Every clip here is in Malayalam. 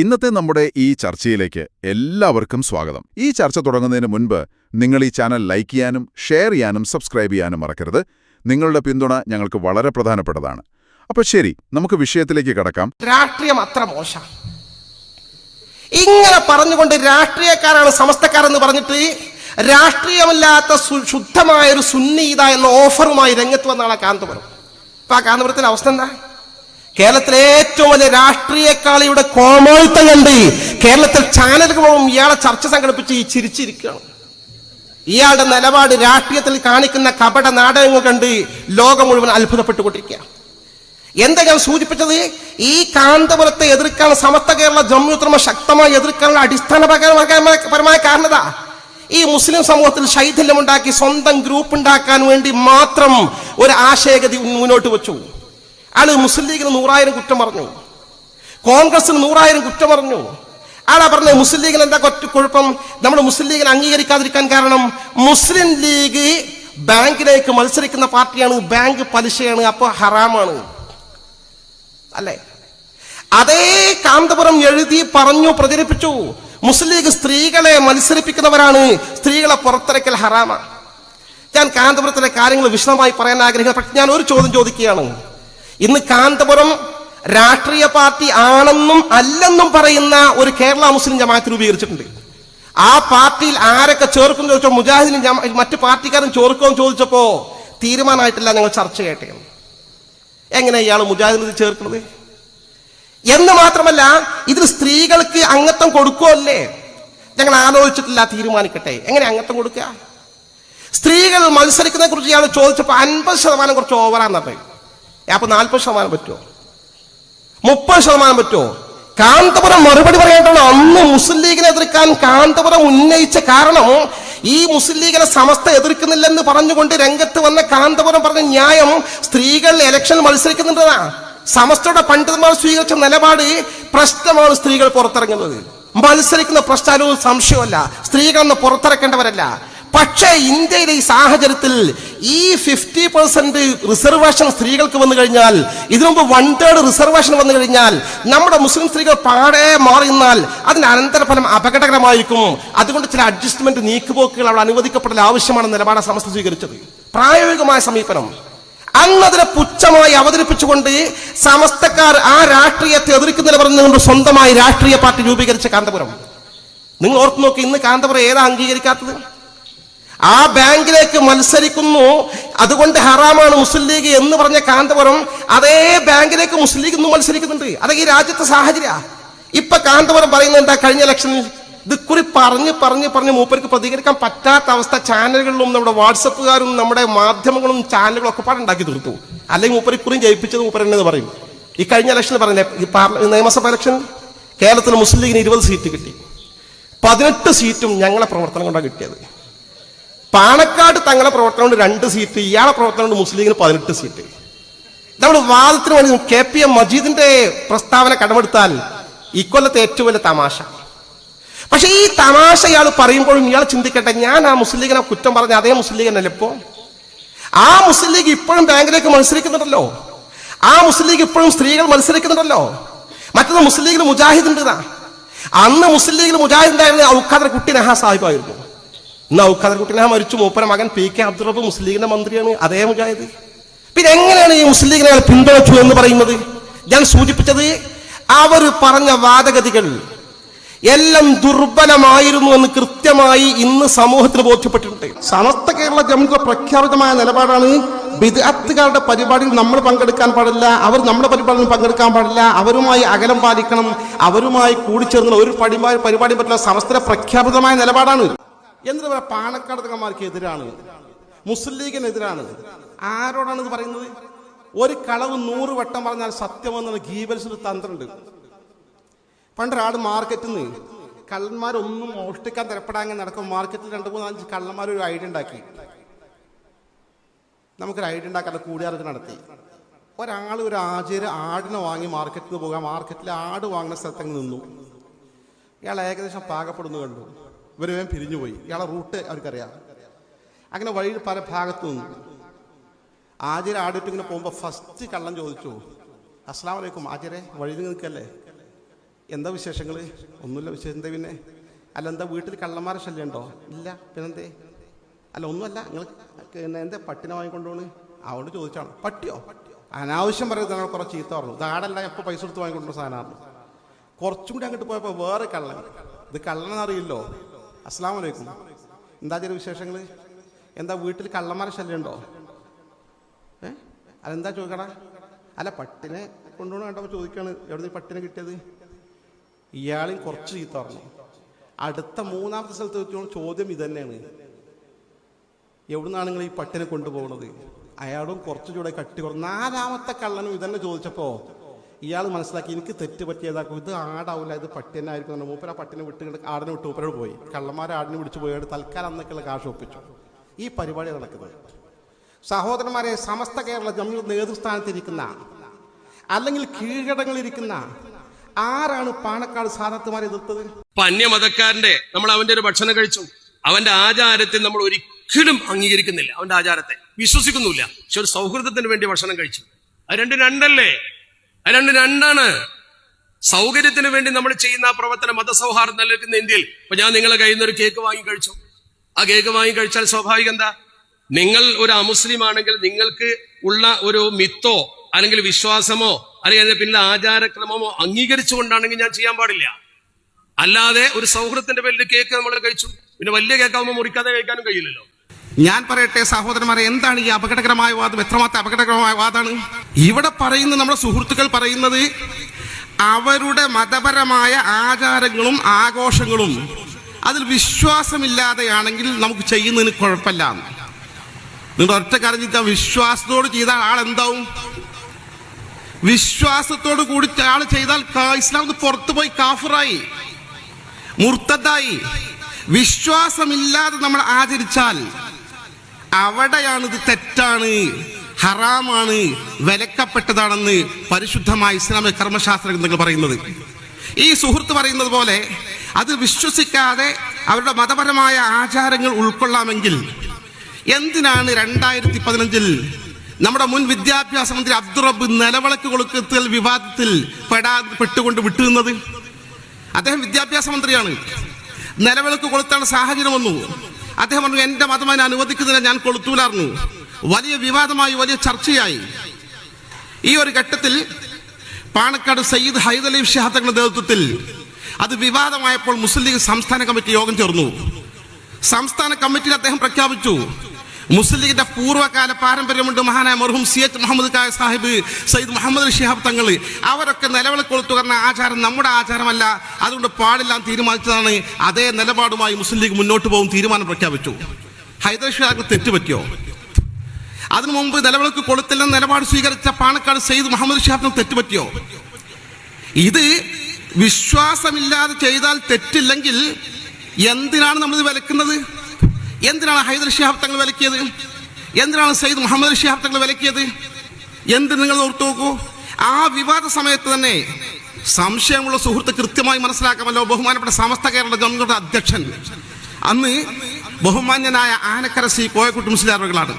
ഇന്നത്തെ നമ്മുടെ ഈ ചർച്ചയിലേക്ക് എല്ലാവർക്കും സ്വാഗതം. ഈ ചർച്ച തുടങ്ങുന്നതിന് മുൻപ് നിങ്ങൾ ഈ ചാനൽ ലൈക്ക് ചെയ്യാനും ഷെയർ ചെയ്യാനും സബ്സ്ക്രൈബ് ചെയ്യാനും മറക്കരുത്. നിങ്ങളുടെ പിന്തുണ ഞങ്ങൾക്ക് വളരെ പ്രധാനപ്പെട്ടതാണ്. അപ്പൊ ശരി നമുക്ക് വിഷയത്തിലേക്ക് കടക്കാം. രാഷ്ട്രീയം അത്ര മോശം. ഇങ്ങനെ പറഞ്ഞുകൊണ്ട് രാഷ്ട്രീയക്കാരാണ് സമസ്തക്കാരെന്ന് പറഞ്ഞിട്ട് രാഷ്ട്രീയമില്ലാത്ത ശുദ്ധമായ ഒരു സുന്നീത എന്ന ഓഫറുമായി രംഗത്ത് വന്ന കാന്തപുരം. അപ്പൊ ആ കാന്തപുരത്തിന്റെ അവസ്ഥ എന്താ? കേരളത്തിലെ ഏറ്റവും വലിയ രാഷ്ട്രീയക്കാളിയുടെ കോമോഴ്ത്തം കണ്ട് കേരളത്തിൽ ചാനലുകൾ പോകും ഇയാളെ ചർച്ച സംഘടിപ്പിച്ച് ഈ ചിരിച്ചിരിക്കുകയാണ്. ഇയാളുടെ നിലപാട് രാഷ്ട്രീയത്തിൽ കാണിക്കുന്ന കപട നാടകങ്ങൾ കണ്ട് ലോകം മുഴുവൻ അത്ഭുതപ്പെട്ടുകൊണ്ടിരിക്കുക എന്താ ഞാൻ സൂചിപ്പിച്ചത്? ഈ കാന്തപുരത്തെ എതിർക്കാൻ സമസ്ത കേരള ജമ്മുത്രമ ശക്തമായി എതിർക്കാനുള്ള അടിസ്ഥാനപരമായ കാരണത ഈ മുസ്ലിം സമൂഹത്തിൽ ശൈഥില്യമുണ്ടാക്കി സ്വന്തം ഗ്രൂപ്പ് ഉണ്ടാക്കാൻ വേണ്ടി മാത്രം ഒരു ആശയഗതി മുന്നോട്ട് വെച്ചു. ആൾ മുസ്ലിം ലീഗിന് നൂറായിരം കുറ്റം പറഞ്ഞു. കോൺഗ്രസിന് നൂറായിരം കുറ്റം പറഞ്ഞു. ആളാ പറഞ്ഞത് മുസ്ലിം ലീഗിന് എന്താ കുഴപ്പം? നമ്മൾ മുസ്ലിം ലീഗിനെ അംഗീകരിക്കാതിരിക്കാൻ കാരണം മുസ്ലിം ലീഗ് ബാങ്കിലേക്ക് മത്സരിക്കുന്ന പാർട്ടിയാണ് ബാങ്ക് പലിശയാണ് അപ്പോൾ ഹറാമാണ്. അല്ലേ? അതേ കാന്തപുരം എഴുതി പറഞ്ഞു പ്രചരിപ്പിച്ചു. മുസ്ലിം ലീഗ് സ്ത്രീകളെ മത്സരിപ്പിക്കുന്നവരാണ് സ്ത്രീകളെ പുറത്തിറക്കൽ ഹറാമ. ഞാൻ കാന്തപുരത്തിലെ കാര്യങ്ങൾ വിശദമായി പറയാൻ ആഗ്രഹിക്കുന്നു പക്ഷെ ഞാൻ ഒരു ചോദ്യം ചോദിക്കുകയാണ്. ഇന്ന് കാന്തപുരം രാഷ്ട്രീയ പാർട്ടി ആണെന്നും അല്ലെന്നും പറയുന്ന ഒരു കേരള മുസ്ലിം ജമാഅത്ത് രൂപീകരിച്ചിട്ടുണ്ട്. ആ പാർട്ടിയിൽ ആരൊക്കെ ചേർക്കും ചോദിച്ചോ മുജാഹിദിനും മറ്റ് പാർട്ടിക്കാരും ചേർക്കുമെന്ന് ചോദിച്ചപ്പോ തീരുമാനമായിട്ടില്ല ഞങ്ങൾ ചർച്ച കേട്ടേ എങ്ങനെ ഇയാൾ മുജാഹിദിന് ചേർക്കുന്നത്? എന്ന് മാത്രമല്ല ഇതിൽ സ്ത്രീകൾക്ക് അംഗത്വം കൊടുക്കുമല്ലേ ഞങ്ങൾ ആലോചിച്ചിട്ടില്ല തീരുമാനിക്കട്ടെ. എങ്ങനെ അംഗത്വം കൊടുക്കുക? സ്ത്രീകൾ മത്സരിക്കുന്നതിനെ കുറിച്ച് ഇയാൾ ചോദിച്ചപ്പോൾ അൻപത് ശതമാനം കുറച്ച് ഓവറാന്ന് പറഞ്ഞു അപ്പൊ നാൽപ്പത് ശതമാനം പറ്റുമോ മുപ്പത് ശതമാനം പറ്റുമോ കാന്തപുരം മറുപടി പറയേണ്ടത് അന്ന് മുസ്ലിം ലീഗിനെ എതിർക്കാൻ കാന്തപുരം ഉന്നയിച്ച കാരണം ഈ മുസ്ലിം ലീഗിനെ സമസ്ത എതിർക്കുന്നില്ലെന്ന് പറഞ്ഞുകൊണ്ട് രംഗത്ത് വന്ന കാന്തപുരം പറഞ്ഞ ന്യായം സ്ത്രീകൾ ഇലക്ഷൻ മത്സരിക്കുന്നുണ്ടതാ. സമസ്തയുടെ പണ്ഡിതന്മാർ സ്വീകരിച്ച നിലപാട് പ്രശ്നമാണ് സ്ത്രീകൾ പുറത്തിറങ്ങുന്നത്. മത്സരിക്കുന്ന പ്രശ്നവും സംശയമല്ല. സ്ത്രീകളെന്ന് പുറത്തിറക്കേണ്ടവരല്ല. പക്ഷേ ഇന്ത്യയിലെ ഈ സാഹചര്യത്തിൽ ഈ ഫിഫ്റ്റി പെർസെന്റ് റിസർവേഷൻ സ്ത്രീകൾക്ക് വന്നു കഴിഞ്ഞാൽ ഇതിനു മുമ്പ് വൺ തേർഡ് റിസർവേഷൻ വന്നു കഴിഞ്ഞാൽ നമ്മുടെ മുസ്ലിം സ്ത്രീകൾ പാടെ മാറിയെന്നാൽ അതിന്റെ അനന്തരഫലം അപകടകരമായിരിക്കും. അതുകൊണ്ട് ചില അഡ്ജസ്റ്റ്മെന്റ് നീക്കുപോക്കുകൾ അവിടെ അനുവദിക്കപ്പെടൽ ആവശ്യമാണെന്ന നിലപാട് സമസ്ത സ്വീകരിച്ചത്. പ്രായോഗികമായ സമീപനം. അന്നതിനെ പുച്ഛമായി അവതരിപ്പിച്ചുകൊണ്ട് സമസ്തക്കാർ ആ രാഷ്ട്രീയത്തെ എതിർക്കുന്നതിന് പറഞ്ഞുകൊണ്ട് സ്വന്തമായി രാഷ്ട്രീയ പാർട്ടി രൂപീകരിച്ച കാന്തപുരം. നിങ്ങൾ ഓർത്ത് നോക്കി ഇന്ന് കാന്തപുരം ഏതാ അംഗീകരിക്കാത്തത്? ആ ബാങ്കിലേക്ക് മത്സരിക്കുന്നു. അതുകൊണ്ട് ഹറാമാണ് മുസ്ലിം ലീഗ് എന്ന് പറഞ്ഞ കാന്തപുരം അതേ ബാങ്കിലേക്ക് മുസ്ലിം ലീഗ് ഒന്നും മത്സരിക്കുന്നുണ്ട്. അതൊക്കെ ഈ രാജ്യത്തെ സാഹചര്യ. ഇപ്പൊ കാന്തപുരം പറയുന്നത് എന്താ? കഴിഞ്ഞ ഇലക്ഷനിൽ ഇത് കുറി പറഞ്ഞ് പറഞ്ഞ് പറഞ്ഞ് മൂപ്പർക്ക് പ്രതികരിക്കാൻ പറ്റാത്ത അവസ്ഥ ചാനലുകളിലും നമ്മുടെ വാട്സപ്പുകാരും നമ്മുടെ മാധ്യമങ്ങളും ചാനലുകളും ഒക്കെ പാടുണ്ടാക്കി തീർത്തു. അല്ലെങ്കിൽ മൂപ്പര് കുറിയും ജയിപ്പിച്ചത് മൂപ്പർ എന്നത് പറയും. ഈ കഴിഞ്ഞ ഇലക്ഷനിൽ പറഞ്ഞില്ലേ? ഈ പാർല നിയമസഭാ ഇലക്ഷൻ കേരളത്തിൽ മുസ്ലിം ലീഗിന് ഇരുപത് സീറ്റ് കിട്ടി. പതിനെട്ട് സീറ്റും ഞങ്ങളെ പ്രവർത്തനം കൊണ്ടാണ് കിട്ടിയത്. പാണക്കാട് തങ്ങളെ പ്രവർത്തനം കൊണ്ട് രണ്ട് സീറ്റ് ഇയാളെ പ്രവർത്തനം കൊണ്ട് മുസ്ലിം ലീഗിന് പതിനെട്ട് സീറ്റ് നമ്മൾ വാദത്തിന് വേണ്ടി കെ പി എം മജീദിന്റെ പ്രസ്താവന കടമെടുത്താൽ ഇക്കൊല്ലത്തെ ഏറ്റവും വലിയ തമാശ. പക്ഷെ ഈ തമാശ ഇയാൾ പറയുമ്പോഴും ഇയാൾ ചിന്തിക്കട്ടെ ഞാൻ ആ മുസ്ലിം ലീഗിനെ കുറ്റം പറഞ്ഞ അതേ മുസ്ലിം ലീഗ് തന്നെ ഇപ്പോ? ആ മുസ്ലിം ലീഗ് ഇപ്പോഴും ബാങ്കിലേക്ക് മത്സരിക്കുന്നുണ്ടല്ലോ. ആ മുസ്ലിം ലീഗ് ഇപ്പോഴും സ്ത്രീകൾ മത്സരിക്കുന്നുണ്ടല്ലോ. മറ്റൊന്ന് മുസ്ലിം ലീഗിൽ മുജാഹിദ് ഉണ്ട് അന്ന് മുസ്ലിം ലീഗിൽ മുജാഹിദ് ഉണ്ടായിരുന്ന ഔഖാദർ കുട്ടി നഹാ സാഹിബായിരുന്നു ഇന്ന് ഔഖാദർ കുട്ടി നഹാ മരിച്ചു. മൂപ്പര മകൻ പി കെ അബ്ദുറബ് മുസ്ലിം ലീഗിന്റെ മന്ത്രിയാണ്. അതേ മുജാഹിദ്. പിന്നെ എങ്ങനെയാണ് ഈ മുസ്ലിം ലീഗിനെ അയാൾ പിന്തുണച്ചു എന്ന് പറയുന്നത്? ഞാൻ സൂചിപ്പിച്ചത് അവർ പറഞ്ഞ വാദഗതികൾ എല്ലാം ദുർബലമായിരുന്നു എന്ന് കൃത്യമായി ഇന്ന് സമൂഹത്തിന് ബോധ്യപ്പെട്ടിട്ടുണ്ട്. സമസ്ത കേരള ജമ്മുക പ്രഖ്യാപിതമായ നിലപാടാണ് വിദഗ്ധക്കാരുടെ പരിപാടിയിൽ നമ്മൾ പങ്കെടുക്കാൻ പാടില്ല അവർ നമ്മുടെ പരിപാടിയിൽ പങ്കെടുക്കാൻ പാടില്ല അവരുമായി അകലം പാലിക്കണം അവരുമായി കൂടിച്ചേർന്ന് ഒരു പരിപാടി പരിപാടി പറ്റില്ല. സമസ്ത പ്രഖ്യാപിതമായ നിലപാടാണ് എന്നിട്ട് പറയാം പാണക്കാട് തങ്ങന്മാർക്ക് എതിരാണ്. മുസ്ലിം ലീഗിനെതിരാണ്. ആരോടാണ് ഇത് പറയുന്നത്? ഒരു കളവ് നൂറ് വട്ടം പറഞ്ഞാൽ സത്യമെന്നാണ് ഗീബൽസിന്റെ തന്ത്രമുണ്ട്. പണ്ടൊരാൾ മാർക്കറ്റിൽ നിന്ന് കള്ളന്മാരൊന്നും മോഷ്ടിക്കാൻ തരപ്പെടാൻ നടക്കും മാർക്കറ്റിൽ രണ്ട് മൂന്ന് അഞ്ച് കള്ളന്മാർ ഒരു ഐഡിയ ഉണ്ടാക്കി. നമുക്കൊരു ഐഡിയ ഉണ്ടാക്കാതെ കൂടിയാലോചന നടത്തി. ഒരാൾ ഒരു ആചാര്യ ആടിനെ വാങ്ങി മാർക്കറ്റിൽ പോകാം. മാർക്കറ്റിൽ ആട് വാങ്ങുന്ന സ്ഥലത്തങ്ങ് നിന്നു. ഇയാൾ ഏകദേശം പാകപ്പെടുന്നു കണ്ടു. ഇവർ വേഗം പിരിഞ്ഞുപോയി. ഇയാളെ റൂട്ട് അവർക്കറിയാം. അങ്ങനെ വഴിയിൽ പല ഭാഗത്തു നിന്നു. ആചാര്യ ആടിട്ട് ഇങ്ങനെ പോകുമ്പോൾ ഫസ്റ്റ് കള്ളം ചോദിച്ചു. അസ്സാം വലൈക്കും ആചരെ വഴിയിൽ നിൽക്കല്ലേ? എന്താ വിശേഷങ്ങൾ ഒന്നുമില്ല വിശേഷം. എന്താ പിന്നെ? അല്ല എന്താ വീട്ടിൽ കള്ളന്മാരെ ശല്യം ഉണ്ടോ? ഇല്ല. പിന്നെന്തേ? അല്ല ഒന്നുമല്ല. നിങ്ങൾ പിന്നെ എന്താ പട്ടിനെ വാങ്ങിക്കൊണ്ടുപോണ്? അതുകൊണ്ട് ചോദിച്ചാണ് പട്ടിയോ? അനാവശ്യം പറയുന്നത് ഞങ്ങൾ കുറച്ച് ചീത്ത പറഞ്ഞു. ഇതാടല്ല എപ്പോൾ പൈസ കൊടുത്ത് വാങ്ങിക്കൊണ്ടുള്ള സാധനമാണ്. കുറച്ചും കൂടി അങ്ങോട്ട് പോയപ്പോൾ വേറെ കള്ളൻ. ഇത് കള്ളനെന്നറിയില്ലോ അസ്സാം വലൈക്കും എന്താ ചെറിയ വിശേഷങ്ങൾ എന്താ വീട്ടിൽ കള്ളന്മാരെ ശല്യമുണ്ടോ? ഏ? അതെന്താ ചോദിക്കടാ? അല്ല പട്ടിനെ കൊണ്ടുവന്ന് കണ്ടപ്പോൾ ചോദിക്കാണ്. എവിടെ നിന്ന് പട്ടിനെ കിട്ടിയത്? ഇയാളെയും കുറച്ച് ചീത്ത പറഞ്ഞു. അടുത്ത മൂന്നാമത്തെ സ്ഥലത്ത് വെച്ചോളം ചോദ്യം ഇതന്നെയാണ്. എവിടുന്നാണ് നിങ്ങൾ ഈ പട്ടിനെ കൊണ്ടുപോകുന്നത് അയാളും കുറച്ച് ചൂടെ കട്ടി കുറഞ്ഞു നാലാമത്തെ കള്ളനും ഇതന്നെ ചോദിച്ചപ്പോൾ ഇയാൾ മനസ്സിലാക്കി എനിക്ക് തെറ്റ് പറ്റിയതാക്കും. ഇത് ആടാവില്ല ഇത് പട്ടി തന്നെ ആയിരിക്കും മൂപ്പര പട്ടിനെ വിട്ട് ആടിനെ വിട്ട് മൂപ്പരോട് പോയി. കള്ളന്മാരെ ആടിനെ വിളിച്ച് പോയി. തൽക്കാലം അന്നൊക്കെയുള്ള കാശ് ഒപ്പിച്ചു. ഈ പരിപാടി നടക്കുന്നത് സഹോദരന്മാരെ സമസ്ത കേരള നമ്മൾ നേതൃസ്ഥാനത്തിരിക്കുന്ന അല്ലെങ്കിൽ കീഴടങ്ങളിരിക്കുന്ന ആരാണ് പാണക്കാട് സാധാത്തുമാരെ എതിർത്തത്? അന്യമതക്കാരന്റെ നമ്മൾ അവന്റെ ഒരു ഭക്ഷണം കഴിച്ചു. അവന്റെ ആചാരത്തെ നമ്മൾ ഒരിക്കലും അംഗീകരിക്കുന്നില്ല. അവന്റെ ആചാരത്തെ വിശ്വസിക്കുന്നില്ല പക്ഷെ ഒരു സൗഹൃദത്തിന് വേണ്ടി ഭക്ഷണം കഴിച്ചു. അത് രണ്ടും രണ്ടല്ലേ? രണ്ടും രണ്ടാണ്. സൗകര്യത്തിന് വേണ്ടി നമ്മൾ ചെയ്യുന്ന ആ പ്രവർത്തനം മതസൗഹാർദ്ദം നിലനിൽക്കുന്ന ഇന്ത്യയിൽ. ഇപ്പൊ ഞാൻ നിങ്ങളെ കയ്യിൽ നിന്ന് ഒരു കേക്ക് വാങ്ങി കഴിച്ചു. ആ കേക്ക് വാങ്ങി കഴിച്ചാൽ സ്വാഭാവികം എന്താ? നിങ്ങൾ ഒരു അമുസ്ലിം ആണെങ്കിൽ നിങ്ങൾക്ക് ഉള്ള ഒരു മിത്തോ അല്ലെങ്കിൽ വിശ്വാസമോ അല്ലെങ്കിൽ അതിന്റെ പിന്നിലെ ആചാരക്രമമോ അംഗീകരിച്ചുകൊണ്ടാണെങ്കിൽ ഞാൻ ചെയ്യാൻ പാടില്ല. അല്ലാതെ ഒരു സൗഹൃദത്തിന്റെ പേരിൽ കേക്ക് നമ്മൾ കഴിച്ചു. പിന്നെ വലിയ കേക്കാവുമ്പോൾ മുറിക്കാതെ കഴിക്കാനും കഴിയില്ലല്ലോ. ഞാൻ പറയട്ടെ സഹോദരന്മാരെ എന്താണ് ഈ അപകടകരമായ വാദം? എത്രമാത്രം അപകടകരമായ വാദമാണ് ഇവിടെ പറയുന്ന നമ്മുടെ സുഹൃത്തുക്കൾ പറയുന്നത് അവരുടെ മതപരമായ ആചാരങ്ങളും ആഘോഷങ്ങളും അതിൽ വിശ്വാസമില്ലാതെയാണെങ്കിൽ നമുക്ക് ചെയ്യുന്നതിന് കുഴപ്പമില്ല. നിങ്ങൾ ഒറ്റ കാര്യം ചിന്താ വിശ്വാസത്തോട് ചെയ്താൽ ആൾ എന്താവും? വിശ്വാസത്തോട് കൂടി ആൾ ചെയ്താൽ ഇസ്ലാം പുറത്തു പോയി കാഫറായി മുർത്തതായി വിശ്വാസമില്ലാതെ നമ്മൾ ആചരിച്ചാൽ അവിടെയാണ് ഇത് തെറ്റാണ് ഹറാമാണ് വിലക്കപ്പെട്ടതാണെന്ന് പരിശുദ്ധമായ ഇസ്ലാമിക കർമ്മശാസ്ത്ര ഗ്രന്ഥങ്ങൾ പറയുന്നത്. ഈ സുഹൃത്ത് പറയുന്നത് പോലെ അത് വിശ്വസിക്കാതെ അവരുടെ മതപരമായ ആചാരങ്ങൾ ഉൾക്കൊള്ളാമെങ്കിൽ എന്തിനാണ് രണ്ടായിരത്തി പതിനഞ്ചിൽ നമ്മുടെ മുൻ വിദ്യാഭ്യാസ മന്ത്രി അബ്ദുറബ് നിലവിളക്ക് കൊടുക്കത്തിൽ വിവാദത്തിൽ പെടാ പെട്ടുകൊണ്ട് വിട്ടുന്നത് അദ്ദേഹം വിദ്യാഭ്യാസ മന്ത്രിയാണ്. നിലവിളക്ക് കൊളുത്താൻ സാഹചര്യം വന്നു. അദ്ദേഹം പറഞ്ഞു എന്റെ മതം അതിനെ അനുവദിക്കുന്നില്ല ഞാൻ കൊളുത്തൂലായിരുന്നു വലിയ വിവാദമായി വലിയ ചർച്ചയായി. ഈ ഒരു ഘട്ടത്തിൽ പാണക്കാട് സയ്യിദ് ഹൈദലി ഷിഹാബ് തങ്ങളുടെ നേതൃത്വത്തിൽ അത് വിവാദമായപ്പോൾ മുസ്ലിം ലീഗ് സംസ്ഥാന കമ്മിറ്റി യോഗം ചേർന്നു. സംസ്ഥാന കമ്മിറ്റിയിൽ അദ്ദേഹം പ്രഖ്യാപിച്ചു മുസ്ലിം ലീഗിന്റെ പൂർവകാല പാരമ്പര്യമുണ്ട് മഹാനായ മർഹും സി എച്ച് മുഹമ്മദ് കായ സാഹിബ് സയ്യിദ് മുഹമ്മദ് ഷിഹാബ് തങ്ങൾ അവരൊക്കെ നിലവിളക്കൊളുത്തു എന്ന ആചാരം നമ്മുടെ ആചാരമല്ല. അതുകൊണ്ട് പാടില്ല തീരുമാനിച്ചതാണ് അതേ നിലപാടുമായി മുസ്ലിം ലീഗ് മുന്നോട്ട് പോകും തീരുമാനം പ്രഖ്യാപിച്ചു. ഹൈദരാബാദ് ഷിഹാബ് തെറ്റുപറ്റിയോ അതിനു മുമ്പ് നിലവിളക്ക് കൊളുത്തില്ലെന്ന് നിലപാട് സ്വീകരിച്ച പാണക്കാട് സയ്യിദ് മുഹമ്മദ് ഷിഹാബിന് തെറ്റുപറ്റിയോ ഇത് വിശ്വാസമില്ലാതെ ചെയ്താൽ തെറ്റില്ലെങ്കിൽ എന്തിനാണ് നമ്മൾ വിലക്കുന്നത്? എന്തിനാണ് ഹൈദർ ഷിഹാബ് തങ്ങൾ വിലക്കിയത്? എന്തിനാണ് സയ്യിദ് മുഹമ്മദ് ഷിഹാബ് തങ്ങൾ വിലക്കിയത്? എന്ത് നിങ്ങൾ ഓർത്തു നോക്കൂ? ആ വിവാദ സമയത്ത് തന്നെ സംശയമുള്ള സുഹൃത്ത് കൃത്യമായി മനസ്സിലാക്കാമല്ലോ. ബഹുമാനപ്പെട്ട സമസ്ത കേരള ഗവൺമെന്റ് അധ്യക്ഷൻ. അന്ന് ബഹുമാന്യനായ ആനക്കര സി കോയക്കുട്ടി മുസ്ലിയാറുകളാണ്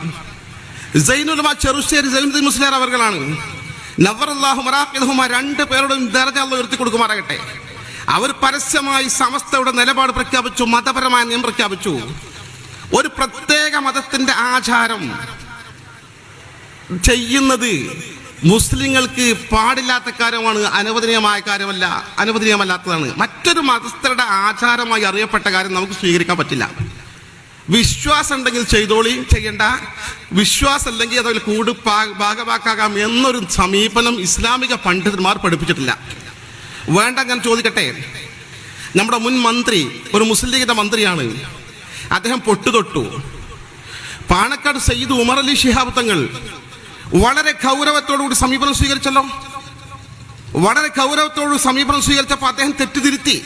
സൈനുലമ ചെറുശ്ശേരി സൈനുദ്ദീൻ മുസ്ലിയാർ അവർകളാണ് നവറല്ലാഹു മറാഖിദുമാ രണ്ട് പേരോടും ദർജ ഉയർത്തി കൊടുക്കുമാറാകട്ടെ. അവർ പരസ്യമായി സമസ്തയുടെ നിലപാട് പ്രഖ്യാപിച്ചു മതപരമായ നിയമം പ്രഖ്യാപിച്ചു. ഒരു പ്രത്യേക മതത്തിന്റെ ആചാരം ചെയ്യുന്നത് മുസ്ലിങ്ങൾക്ക് പാടില്ലാത്ത കാര്യമാണ് അനുവദനീയമായ കാര്യമല്ല അനുവദനീയമല്ലാത്തതാണ്. മറ്റൊരു മതസ്ഥരുടെ ആചാരമായി അറിയപ്പെട്ട കാര്യം നമുക്ക് സ്വീകരിക്കാൻ പറ്റില്ല. വിശ്വാസം ഉണ്ടെങ്കിൽ ചെയ്തോളി ചെയ്യണ്ട. വിശ്വാസം അല്ലെങ്കിൽ അതിൽ കൂട് ഭാഗമാക്കാകാം എന്നൊരു സമീപനം ഇസ്ലാമിക പണ്ഡിതന്മാർ പഠിപ്പിച്ചിട്ടില്ല. വേണ്ട ഞാൻ ചോദിക്കട്ടെ? നമ്മുടെ മുൻ മന്ത്രി ഒരു മുസ്ലിം ലീഗിന്റെ മന്ത്രിയാണ്. അദ്ദേഹം പൊട്ടുതൊട്ടു. പാണക്കാട് സയ്യിദ് ഉമർ അലി ഷിഹാബ് തങ്ങൾ വളരെ ഗൗരവത്തോടുകൂടി സമീപനം സ്വീകരിച്ചല്ലോ. വളരെ കൗരവത്തോട് സമീപനം സ്വീകരിച്ചപ്പോൾ അദ്ദേഹം തെറ്റുതിരുത്തി.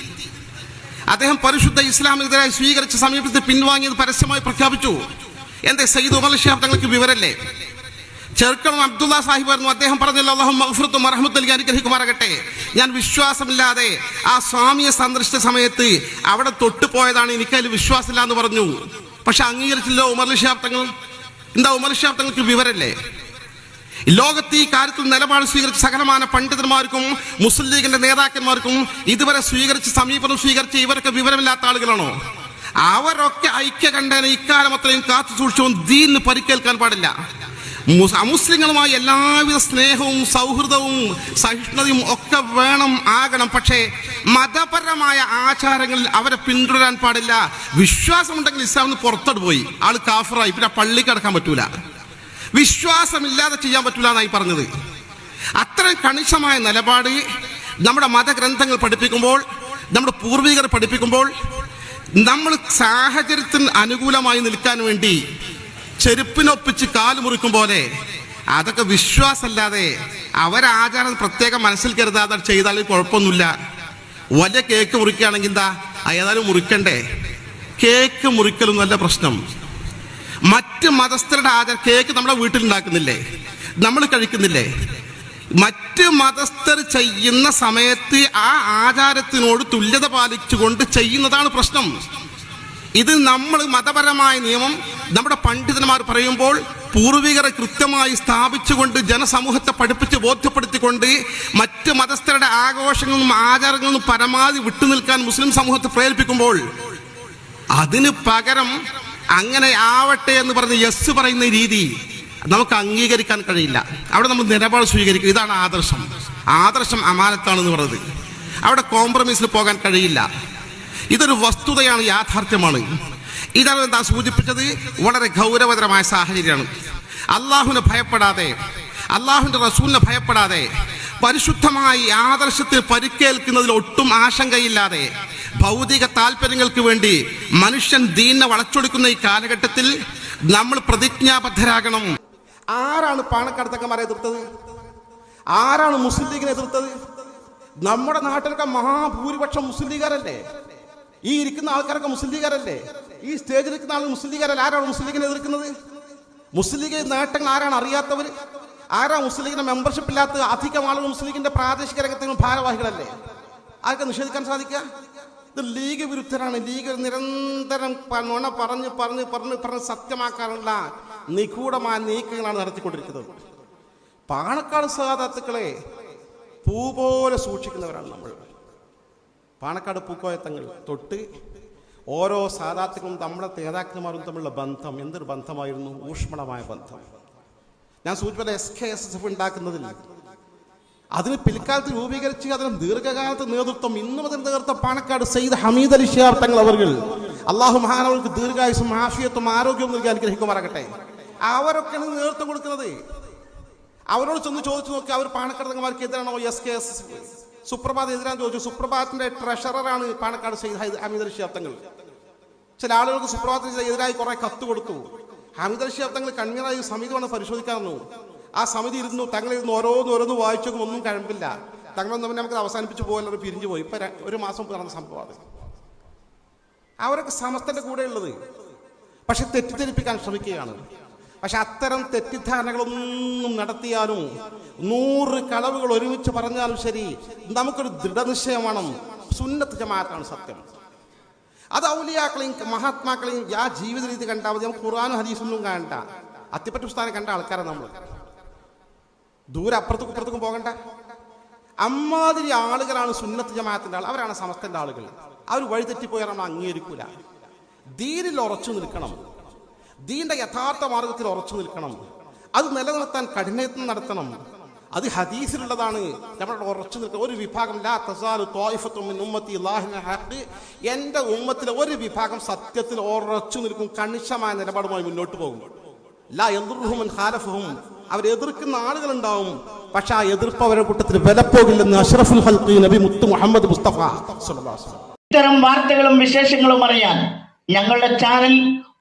അദ്ദേഹം പരിശുദ്ധ ഇസ്ലാമിനെതിരായി സ്വീകരിച്ച സമീപത്തെ പിൻവാങ്ങിയത് പരസ്യമായി പ്രഖ്യാപിച്ചു. എന്റെ സയ്യിദ് ഉമർ ഷിഹാബ് തങ്ങൾക്ക് വിവരല്ലേ ചെറുക്കണം അബ്ദുള്ള സാഹിബ് ആയിരുന്നു. അദ്ദേഹം പറഞ്ഞല്ലോ അള്ളാഹു മഹഫുറത്തും മറഹമത്തിൽ അനുഗ്രഹിക്കുമാറാകട്ടെ. ഞാൻ വിശ്വാസമില്ലാതെ ആ സ്വാമിയെ സന്ദർശിച്ച സമയത്ത് അവിടെ തൊട്ടു തൊട്ടുപോയതാണ് എനിക്കതിൽ വിശ്വാസമില്ല എന്ന് പറഞ്ഞു. പക്ഷെ അംഗീകരിച്ചില്ലോ ഉമർ എന്താ ഉമർ വിവരല്ലേ ലോകത്ത് ഈ കാര്യത്തിൽ നിലപാട് സ്വീകരിച്ച സകലമാന പണ്ഡിതന്മാർക്കും മുസ്ലിം ലീഗിന്റെ നേതാക്കന്മാർക്കും ഇതുവരെ സ്വീകരിച്ച് സമീപനം സ്വീകരിച്ച ഇവരൊക്കെ വിവരമില്ലാത്ത ആളുകളാണോ? അവരൊക്കെ ഐക്യ ഐക്യകണ്ഠേന ഇക്കാലം അത്രയും കാത്തു സൂക്ഷിച്ചും ദീനിന് പരിക്കേൽക്കാൻ പാടില്ല. അമുസ്ലിങ്ങളുമായി എല്ലാവിധ സ്നേഹവും സൗഹൃദവും സഹിഷ്ണുതയും ഒക്കെ വേണം ആകണം. പക്ഷേ മതപരമായ ആചാരങ്ങളിൽ അവരെ പിന്തുടരാൻ പാടില്ല. വിശ്വാസമുണ്ടെങ്കിൽ ഇസ്ലാമിന് പുറത്തോട്ട് പോയി. ആൾ കാഫറായി. പിന്നെ പള്ളി കടക്കാൻ പറ്റൂല. വിശ്വാസമില്ലാതെ ചെയ്യാൻ പറ്റൂല എന്നായി പറഞ്ഞത്. അത്രയും കണിശമായ നിലപാട് നമ്മുടെ മതഗ്രന്ഥങ്ങൾ പഠിപ്പിക്കുമ്പോൾ നമ്മുടെ പൂർവികർ പഠിപ്പിക്കുമ്പോൾ നമ്മൾ സാഹചര്യത്തിന് അനുകൂലമായി നിൽക്കാൻ വേണ്ടി ചെരുപ്പിനൊപ്പിച്ച് കാൽ മുറിക്കും പോലെ. അതൊക്കെ വിശ്വാസമല്ലാതെ അവരാചാരം പ്രത്യേകം മനസ്സിൽ കരുതാതെ ചെയ്താൽ കുഴപ്പമൊന്നുമില്ല. വലിയ കേക്ക് മുറിക്കുകയാണെങ്കിൽ എന്താ? ഏതായാലും മുറിക്കണ്ടേ? കേക്ക് മുറിക്കലും നല്ല പ്രശ്നം. മറ്റ് മതസ്ഥരുടെ ആചാരം കേക്ക് നമ്മുടെ വീട്ടിലുണ്ടാക്കുന്നില്ലേ? നമ്മൾ കഴിക്കുന്നില്ലേ? മറ്റ് മതസ്ഥർ ചെയ്യുന്ന സമയത്ത് ആ ആചാരത്തിനോട് തുല്യത പാലിച്ചുകൊണ്ട് ചെയ്യുന്നതാണ് പ്രശ്നം. ഇത് നമ്മൾ മതപരമായ നിയമം നമ്മുടെ പണ്ഡിതന്മാർ പറയുമ്പോൾ പൂർവികരെ കൃത്യമായി സ്ഥാപിച്ചുകൊണ്ട് ജനസമൂഹത്തെ പഠിപ്പിച്ച് ബോധ്യപ്പെടുത്തിക്കൊണ്ട് മറ്റ് മതസ്ഥരുടെ ആഘോഷങ്ങളും ആചാരങ്ങളും പരമാവധി വിട്ടുനിൽക്കാൻ മുസ്ലിം സമൂഹത്തെ പ്രേരിപ്പിക്കുമ്പോൾ അതിന് പകരം അങ്ങനെ ആവട്ടെ എന്ന് പറഞ്ഞ് യെസ് പറയുന്ന രീതി നമുക്ക് അംഗീകരിക്കാൻ കഴിയില്ല. അവിടെ നമ്മൾ നിലപാട് സ്വീകരിക്കും. ഇതാണ് ആദർശം. ആദർശം അമാനത്താണെന്ന് പറയുന്നത്. അവിടെ കോംപ്രമൈസിൽ പോകാൻ കഴിയില്ല. ഇതൊരു വസ്തുതയാണ് യാഥാർത്ഥ്യമാണ്. ഇതാണ് എന്താ സൂചിപ്പിച്ചത് വളരെ ഗൗരവതരമായ സാഹചര്യമാണ്. അള്ളാഹുവിനെ ഭയപ്പെടാതെ അള്ളാഹുവിന്റെ റസൂലിനെ ഭയപ്പെടാതെ പരിശുദ്ധമായി ആദർശത്തിൽ പരിക്കേൽക്കുന്നതിൽ ഒട്ടും ആശങ്കയില്ലാതെ ഭൗതിക താല്പര്യങ്ങൾക്ക് വേണ്ടി മനുഷ്യൻ ദീനെ വളച്ചൊടുക്കുന്ന ഈ കാലഘട്ടത്തിൽ നമ്മൾ പ്രതിജ്ഞാബദ്ധരാകണം. ആരാണ് പാണക്കാട് എതിർത്തത്? ആരാണ് മുസ്ലിം ലീഗിനെ എതിർത്തത്? നമ്മുടെ നാട്ടിലൊക്കെ മഹാഭൂരിപക്ഷം മുസ്ലിം ലീഗാരല്ലേ ഈ ഇരിക്കുന്ന ആൾക്കാരൊക്കെ മുസ്ലിം ലീഗാരല്ലേ ഈ സ്റ്റേജിൽ ഇരിക്കുന്ന ആൾ മുസ്ലിം ലീഗാരല്ല ആരാണ് മുസ്ലിം ലീഗിനെ എതിർക്കുന്നത്? മുസ്ലിം ലീഗ് നേട്ടങ്ങൾ ആരാണ് അറിയാത്തവർ ആരാ മുസ്ലിം ലീഗിന്റെ മെമ്പർഷിപ്പ് ഇല്ലാത്ത അധികം ആളുകൾ മുസ്ലിം ലീഗിന്റെ പ്രാദേശിക രംഗത്തെ ഭാരവാഹികളല്ലേ? ആർക്ക് നിഷേധിക്കാൻ സാധിക്കുക? ഇത് ലീഗ് വിരുദ്ധരാണ്. ലീഗ് നിരന്തരം നുണ പറഞ്ഞ് പറഞ്ഞ് പറഞ്ഞ് പറഞ്ഞ് സത്യമാക്കാനുള്ള നിഗൂഢമായ നീക്കങ്ങളാണ് നടത്തിക്കൊണ്ടിരിക്കുന്നത്. പാണക്കാട് സഹാദാത്തുക്കളെ പൂ പോലെ സൂക്ഷിക്കുന്നവരാണ് നമ്മൾ. പാണക്കാട് പൂക്കോയത്തങ്ങൾ തൊട്ട് ഓരോ സാധാത്തുക്കളും നമ്മുടെ നേതാക്കന്മാരും തമ്മിലുള്ള ബന്ധം എന്തൊരു ബന്ധമായിരുന്നു? ഊഷ്മളമായ ബന്ധം. ഞാൻ സൂചിപ്പിച്ച S K S S F ഉണ്ടാക്കുന്നതിൽ. അതിന് പിൽക്കാലത്ത് രൂപീകരിച്ച് അതിന് ദീർഘകാലത്ത് നേതൃത്വം ഇന്നും അതിന് നേതൃത്വം പാണക്കാട് സയ്യിദ് ഹമീദ് അലി ഷിഹാബ് തങ്ങൾ അവർ അള്ളാഹു മഹാനവർക്ക് ദീർഘായുസും ആഫിയത്തും ആരോഗ്യവും നൽകി അനുഗ്രഹിക്കുമാറാകട്ടെ. അവരൊക്കെയാണ് നേതൃത്വം കൊടുക്കുന്നത്. അവരോട് ചെന്ന് ചോദിച്ചു നോക്കി അവർ പാണക്കാട് തങ്ങന്മാർക്ക് എതിരാണോ എസ് കെ എസ് സുപ്രഭാത് എതിരാൻ ചോദിച്ചു. സുപ്രഭാതത്തിന്റെ ട്രഷററാണ് പാണക്കാട് സയ്യിദ് ഹൈദ് ഹമീദ് ഷിഹാബ് തങ്ങൾ ചില ആളുകൾക്ക് സുപ്രഭാതത്തിന് എതിരായി കുറെ കത്ത് കൊടുത്തു. ഹമീദ് ഷിഹാബ് തങ്ങൾ കൺവീനറായി സമിതി വേണം പരിശോധിക്കാറുന്നു ആ സമിതി ഇരുന്നു തങ്ങളിരുന്ന് ഓരോന്ന് ഓരോന്ന് വായിച്ചൊക്കെ ഒന്നും കഴിമ്പില്ല. തങ്ങളൊന്നും പിന്നെ നമുക്ക് അവസാനിപ്പിച്ച് പോയല്ലോ പിരിഞ്ഞു പോയി. ഇപ്പൊ ഒരു മാസം നടന്ന സംഭവം അത്. അവരൊക്കെ സമസ്തന്റെ കൂടെ ഉള്ളത് പക്ഷെ തെറ്റിദ്ധരിപ്പിക്കാൻ ശ്രമിക്കുകയാണ്. പക്ഷെ അത്തരം തെറ്റിദ്ധാരണകളൊന്നും നടത്തിയാലും നൂറ് കളവുകൾ ഒരുമിച്ച് പറഞ്ഞാലും ശരി നമുക്കൊരു ദൃഢനിശ്ചയമാണ് സുന്നത്ത് ജമാഅത്താണ് സത്യം. അത് ഔലിയാക്കളെയും മഹാത്മാക്കളെയും ആ ജീവിത രീതി കണ്ടാൽ മതി. നമുക്ക് ഖുർആാനും ഹദീസൊന്നും കാണണ്ട. അത്തിപ്പറ്റ പുസ്തകം കണ്ട ആൾക്കാരാണ് നമ്മൾ ദൂരെ അപ്പുറത്തേക്കും ഇപ്പുറത്തേക്കും പോകണ്ട. അമ്മാതിരി ആളുകളാണ് സുന്നത്ത് ജമാഅത്തിന്റെ ആൾ. അവരാണ് സമസ്തന്റെ ആളുകൾ. അവർ വഴിതെറ്റിപ്പോയാൽ നമ്മൾ അംഗീകരിക്കൂല. ദീനിൽ ഉറച്ചു നിൽക്കണം. ദീന്റെ യഥാർത്ഥ മാർഗത്തിൽ ഉറച്ചു നിൽക്കണം. അത് നിലനിർത്താൻ കഠിനയത്നം നടത്തണം. അത് ഹദീസിലുള്ളതാണ്. നമ്മുടെ ഉറച്ചു നിൽക്കുന്ന ഒരു വിഭാഗം ലാ തസാലു തോയിഫത്തും ഉമ്മത്തി ലാഹിന എന്റെ ഉമ്മത്തിലെ ഒരു വിഭാഗം സത്യത്തിൽ ഉറച്ചു നിൽക്കും കണിശമായ നിലപാടുമായി മുന്നോട്ട് പോകും. ലാ യദുർഹുമൻ ഹാലഫും അവർ എതിർക്കുന്ന ആളുകളുണ്ടാവും. പക്ഷെ ആ എതിർപ്പ് അവരുടെ കൂട്ടത്തിൽ വിലപ്പോകില്ലെന്ന് അഷ്റഫുൽ ഹൽഖി നബി മുത്തു മുഹമ്മദ് മുസ്തഫ. ഇത്തരം വാർത്തകളും വിശേഷങ്ങളും അറിയാൻ ഞങ്ങളുടെ ചാനൽ